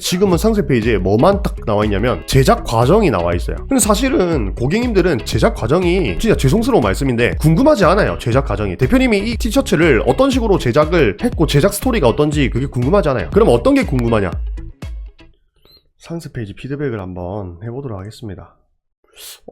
지금은 상세 페이지에 뭐만 딱 나와 있냐면 제작 과정이 나와 있어요. 근데 사실은 고객님들은 제작 과정이 진짜 죄송스러운 말씀인데 궁금하지 않아요. 제작 과정이. 대표님이 이 티셔츠를 어떤 식으로 제작을 했고 제작 스토리가 어떤지 그게 궁금하지 않아요. 그럼 어떤 게 궁금하냐? 상세 페이지 피드백을 한번 해보도록 하겠습니다.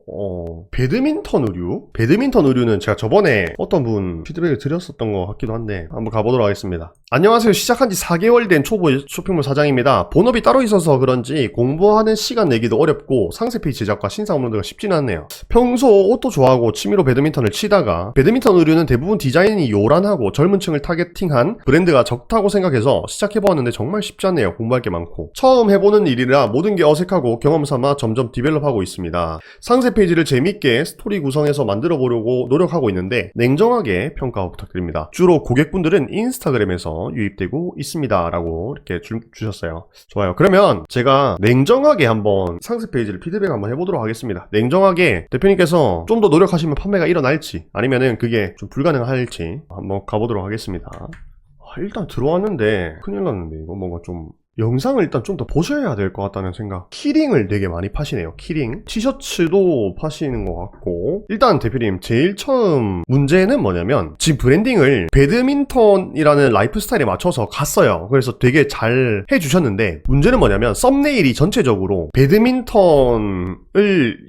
어, 배드민턴 의류? 배드민턴 의류는 제가 저번에 어떤 분 피드백을 드렸었던 것 같기도 한데 한번 가보도록 하겠습니다. 안녕하세요. 시작한 지 4개월 된 초보 쇼핑몰 사장입니다. 본업이 따로 있어서 그런지 공부하는 시간 내기도 어렵고 상세 페이지 제작과 신상 업로드가 쉽지는 않네요. 평소 옷도 좋아하고 취미로 배드민턴을 치다가 배드민턴 의류는 대부분 디자인이 요란하고 젊은 층을 타겟팅한 브랜드가 적다고 생각해서 시작해보았는데 정말 쉽지 않네요. 공부할 게 많고. 처음 해보는 일이라 모든 게 어색하고 경험 삼아 점점 디벨롭하고 있습니다. 상세 페이지를 재밌게 스토리 구성해서 만들어 보려고 노력하고 있는데 냉정하게 평가 부탁드립니다. 주로 고객분들은 인스타그램에서 유입되고 있습니다. 라고 이렇게 주, 주셨어요. 좋아요. 그러면 제가 냉정하게 한번 상세 페이지를 피드백 한번 해보도록 하겠습니다. 냉정하게 대표님께서 좀 더 노력하시면 판매가 일어날지 아니면은 그게 좀 불가능할지 한번 가보도록 하겠습니다. 아, 일단 들어왔는데 큰일 났는데 이거 뭔가 좀 영상을 일단 좀 더 보셔야 될 것 같다는 생각. 키링을 되게 많이 파시네요. 키링. 티셔츠도 파시는 것 같고. 일단 대표님 제일 처음 문제는 뭐냐면 지금 브랜딩을 배드민턴이라는 라이프 스타일에 맞춰서 갔어요. 그래서 되게 잘 해주셨는데 문제는 뭐냐면 썸네일이 전체적으로 배드민턴을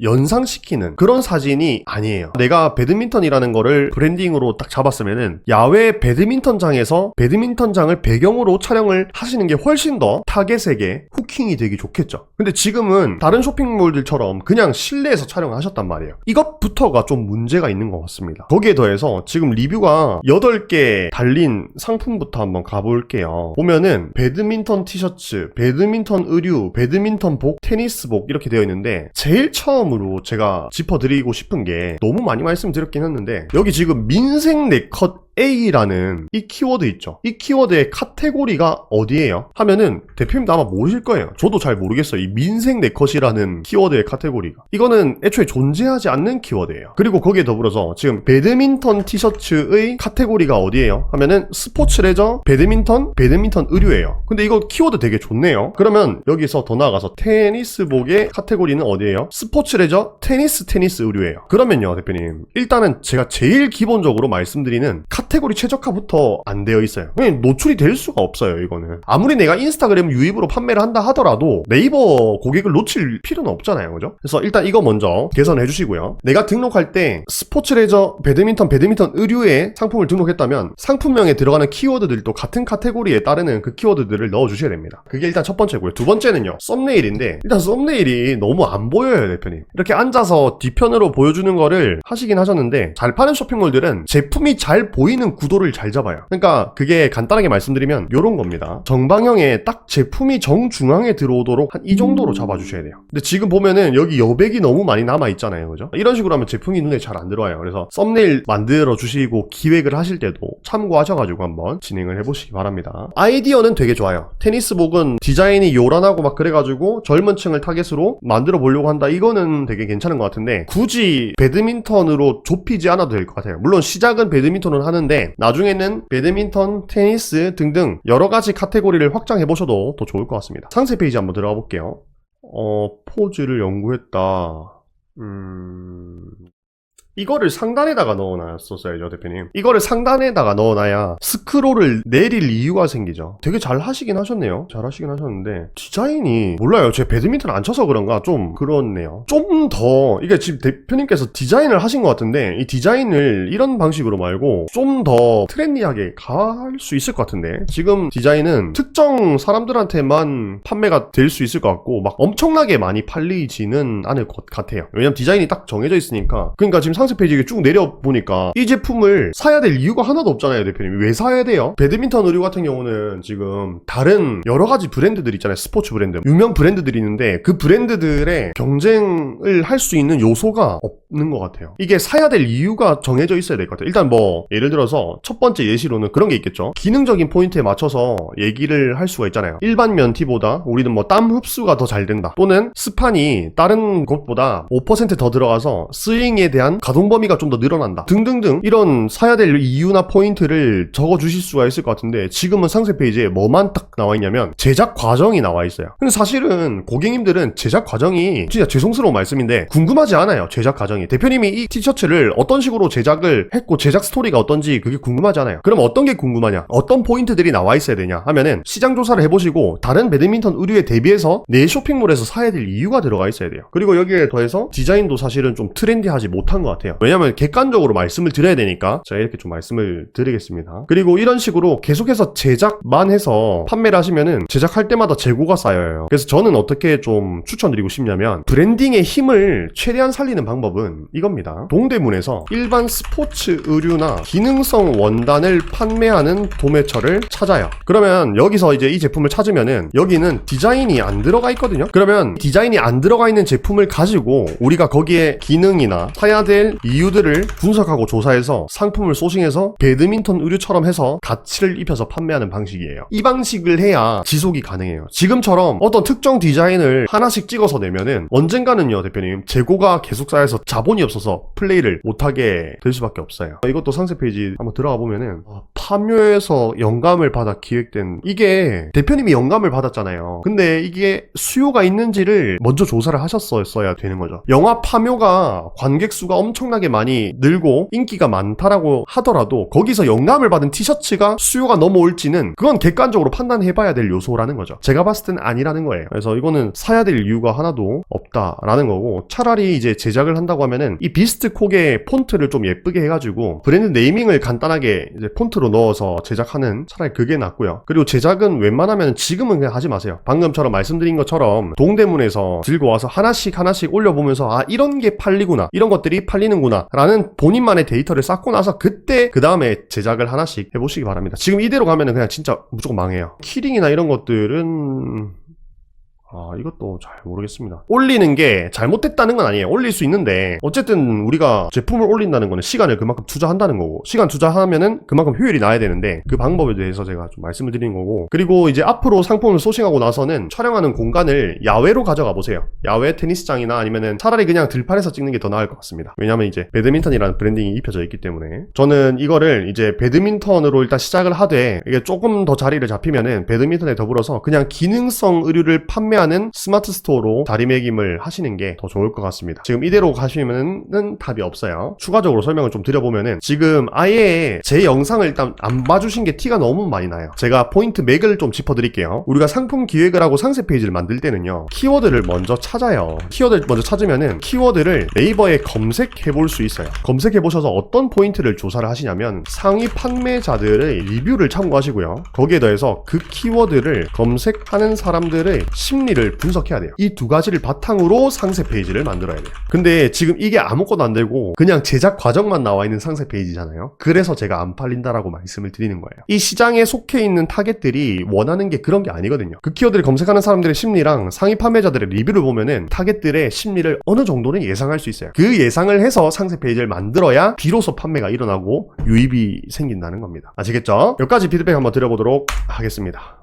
연상시키는 그런 사진이 아니에요. 내가 배드민턴이라는 거를 브랜딩으로 딱 잡았으면은 야외 배드민턴장에서 배드민턴장을 배경으로 촬영을 하시는 게 훨씬 더 타겟에게 후킹이 되기 좋겠죠. 근데 지금은 다른 쇼핑몰들처럼 그냥 실내에서 촬영을 하셨단 말이에요. 이것부터가 좀 문제가 있는 것 같습니다. 거기에 더해서 지금 리뷰가 8개 달린 상품부터 한번 가볼게요. 보면은 배드민턴 티셔츠, 배드민턴 의류, 배드민턴 복, 테니스복 이렇게 되어 있는데 제일 처음으로 제가 짚어드리고 싶은 게 너무 많이 말씀드렸긴 했는데 여기 지금 민생 네컷 A라는 이 키워드 있죠. 이 키워드의 카테고리가 어디예요? 하면은 대표님도 아마 모르실 거예요. 저도 잘 모르겠어요. 이 민생 네컷이라는 키워드의 카테고리가. 이거는 애초에 존재하지 않는 키워드예요. 그리고 거기에 더불어서 지금 배드민턴 티셔츠의 카테고리가 어디예요? 하면은 스포츠 레저, 배드민턴, 배드민턴 의류예요. 근데 이거 키워드 되게 좋네요. 그러면 여기서 더 나아가서 테니스복의 카테고리는 어디예요? 스포츠 레저, 테니스, 테니스 의류예요. 그러면요, 대표님. 일단은 제가 제일 기본적으로 말씀드리는 카테고리 최적화부터 안 되어 있어요. 그냥 노출이 될 수가 없어요, 이거는. 아무리 내가 인스타그램 유입으로 판매를 한다 하더라도 네이버 고객을 놓칠 필요는 없잖아요, 그죠? 그래서 일단 이거 먼저 개선해 주시고요. 내가 등록할 때 스포츠 레저, 배드민턴, 배드민턴 의류의 상품을 등록했다면 상품명에 들어가는 키워드들도 같은 카테고리에 따르는 그 키워드들을 넣어 주셔야 됩니다. 그게 일단 첫 번째고요. 두 번째는요. 썸네일인데 일단 썸네일이 너무 안 보여요, 대표님. 이렇게 앉아서 뒤편으로 보여주는 거를 하시긴 하셨는데 잘 파는 쇼핑몰들은 제품이 잘 보 이는 구도를 잘 잡아요. 그러니까 그게 간단하게 말씀드리면 이런 겁니다. 정방형에 딱 제품이 정중앙에 들어오도록 한 이 정도로 잡아주셔야 돼요. 근데 지금 보면은 여기 여백이 너무 많이 남아 있잖아요, 그죠? 이런 식으로 하면 제품이 눈에 잘 안 들어와요. 그래서 썸네일 만들어 주시고 기획을 하실 때도 참고하셔가지고 한번 진행을 해보시기 바랍니다. 아이디어는 되게 좋아요. 테니스복은 디자인이 요란하고 막 그래가지고 젊은 층을 타겟으로 만들어 보려고 한다. 이거는 되게 괜찮은 것 같은데 굳이 배드민턴으로 좁히지 않아도 될 것 같아요. 물론 시작은 배드민턴을 하는데 나중에는 배드민턴, 테니스 등등 여러 가지 카테고리를 확장해 보셔도 더 좋을 것 같습니다. 상세 페이지 한번 들어가 볼게요. 어, 포즈를 연구했다. 음, 이거를 상단에다가 넣어놨었어요, 대표님. 이거를 상단에다가 넣어놔야 스크롤을 내릴 이유가 생기죠. 되게 잘 하시긴 하셨네요. 잘 하시긴 하셨는데 디자인이 몰라요. 제 배드민턴 안 쳐서 그런가 좀 그렇네요. 좀 더 이게 지금 대표님께서 디자인을 하신 것 같은데 이 디자인을 이런 방식으로 말고 좀 더 트렌디하게 갈 수 있을 것 같은데 지금 디자인은 특정 사람들한테만 판매가 될 수 있을 것 같고 막 엄청나게 많이 팔리지는 않을 것 같아요. 왜냐면 디자인이 딱 정해져 있으니까. 그러니까 지금 상세 페이지에 쭉 내려보니까 이 제품을 사야 될 이유가 하나도 없잖아요, 대표님. 왜 사야 돼요? 배드민턴 의류 같은 경우는 지금 다른 여러 가지 브랜드들 있잖아요. 스포츠 브랜드. 유명 브랜드들이 있는데 그 브랜드들의 경쟁을 할 수 있는 요소가 없는 것 같아요. 이게 사야 될 이유가 정해져 있어야 될 것 같아요. 일단 뭐 예를 들어서 첫 번째 예시로는 그런 게 있겠죠. 기능적인 포인트에 맞춰서 얘기를 할 수가 있잖아요. 일반 면티보다 우리는 뭐 땀 흡수가 더 잘 된다. 또는 스판이 다른 곳보다 5%더 들어가서 스윙에 대한 가동 범위가 좀 더 늘어난다. 등등등 이런 사야 될 이유나 포인트를 적어 주실 수가 있을 것 같은데 지금은 상세 페이지에 뭐만 딱 나와 있냐면 제작 과정이 나와 있어요. 근데 사실은 고객님들은 제작 과정이 진짜 죄송스러운 말씀인데 궁금하지 않아요. 제작 과정이. 대표님이 이 티셔츠를 어떤 식으로 제작을 했고 제작 스토리가 어떤지 그게 궁금하지 않아요. 그럼 어떤 게 궁금하냐? 어떤 포인트들이 나와 있어야 되냐 하면은 시장 조사를 해보시고 다른 배드민턴 의류에 대비해서 내 쇼핑몰에서 사야 될 이유가 들어가 있어야 돼요. 그리고 여기에 더해서 디자인도 사실은 좀 트렌디하지 못한 것 같아요. 왜냐면 객관적으로 말씀을 드려야 되니까 제가 이렇게 좀 말씀을 드리겠습니다. 그리고 이런 식으로 계속해서 제작만 해서 판매를 하시면은 제작할 때마다 재고가 쌓여요. 그래서 저는 어떻게 좀 추천드리고 싶냐면 브랜딩의 힘을 최대한 살리는 방법은 이겁니다. 동대문에서 일반 스포츠 의류나 기능성 원단을 판매하는 도매처를 찾아요. 그러면 여기서 이제 이 제품을 찾으면은 여기는 디자인이 안 들어가 있거든요. 그러면 디자인이 안 들어가 있는 제품을 가지고 우리가 거기에 기능이나 사야 될 이유들을 분석하고 조사해서 상품을 소싱해서 배드민턴 의류처럼 해서 가치를 입혀서 판매하는 방식이에요. 이 방식을 해야 지속이 가능해요. 지금처럼 어떤 특정 디자인을 하나씩 찍어서 내면은 언젠가는요, 대표님, 재고가 계속 쌓여서 자본이 없어서 플레이를 못하게 될 수밖에 없어요. 이것도 상세 페이지 한번 들어가 보면은 아, 파묘에서 영감을 받아 기획된 이게 대표님이 영감을 받았잖아요. 근데 이게 수요가 있는지를 먼저 조사를 하셨어야 되는 거죠. 영화 파묘가 관객 수가 엄청 나게 많이 늘고 인기가 많다라고 하더라도 거기서 영감을 받은 티셔츠가 수요가 넘어올지는 그건 객관적으로 판단해봐야 될 요소라는 거죠. 제가 봤을 때는 아니라는 거예요. 그래서 이거는 사야 될 이유가 하나도 없다라는 거고 차라리 이제 제작을 한다고 하면은 이 비스트 콕의 폰트를 좀 예쁘게 해가지고 브랜드 네이밍을 간단하게 폰트로 넣어서 제작하는 차라리 그게 낫고요. 그리고 제작은 웬만하면 지금은 그냥 하지 마세요. 방금처럼 말씀드린 것처럼 동대문에서 들고 와서 하나씩 하나씩 올려보면서 아 이런 게 팔리구나 이런 것들이 팔리는 구나 라는 본인만의 데이터를 쌓고 나서 그때 그 다음에 제작을 하나씩 해보시기 바랍니다. 지금 이대로 가면은 그냥 진짜 무조건 망해요. 키링이나 이런 것들은 아, 이것도 잘 모르겠습니다. 올리는 게 잘못됐다는 건 아니에요. 올릴 수 있는데, 어쨌든 우리가 제품을 올린다는 거는 시간을 그만큼 투자한다는 거고, 시간 투자하면은 그만큼 효율이 나야 되는데, 그 방법에 대해서 제가 좀 말씀을 드리는 거고, 그리고 이제 앞으로 상품을 소싱하고 나서는 촬영하는 공간을 야외로 가져가 보세요. 야외 테니스장이나 아니면은 차라리 그냥 들판에서 찍는 게 더 나을 것 같습니다. 왜냐면 이제 배드민턴이라는 브랜딩이 입혀져 있기 때문에. 저는 이거를 이제 배드민턴으로 일단 시작을 하되, 이게 조금 더 자리를 잡히면은 배드민턴에 더불어서 그냥 기능성 의류를 판매 판매하는 스마트 스토어로 자리매김을 하시는 게 더 좋을 것 같습니다. 지금 이대로 가시면은 답이 없어요. 추가적으로 설명을 좀 드려보면은 지금 아예 제 영상을 일단 안 봐주신 게 티가 너무 많이 나요. 제가 포인트 맥을 좀 짚어드릴게요. 우리가 상품 기획을 하고 상세 페이지를 만들 때는요. 키워드를 먼저 찾아요. 키워드를 먼저 찾으면은 키워드를 네이버에 검색해 볼 수 있어요. 검색해 보셔서 어떤 포인트를 조사를 하시냐면 상위 판매자들의 리뷰를 참고하시고요. 거기에 더해서 그 키워드를 검색하는 사람들의 심리를 분석해야 돼요. 이 두 가지를 바탕으로 상세 페이지를 만들어야 돼요. 근데 지금 이게 아무것도 안 되고 그냥 제작 과정만 나와 있는 상세 페이지잖아요. 그래서 제가 안 팔린다라고 말씀을 드리는 거예요. 이 시장에 속해 있는 타겟들이 원하는 게 그런 게 아니거든요. 그 키워드를 검색하는 사람들의 심리랑 상위 판매자들의 리뷰를 보면은 타겟들의 심리를 어느 정도는 예상할 수 있어요. 그 예상을 해서 상세 페이지를 만들어야 비로소 판매가 일어나고 유입이 생긴다는 겁니다. 아시겠죠? 여기까지 피드백 한번 드려보도록 하겠습니다.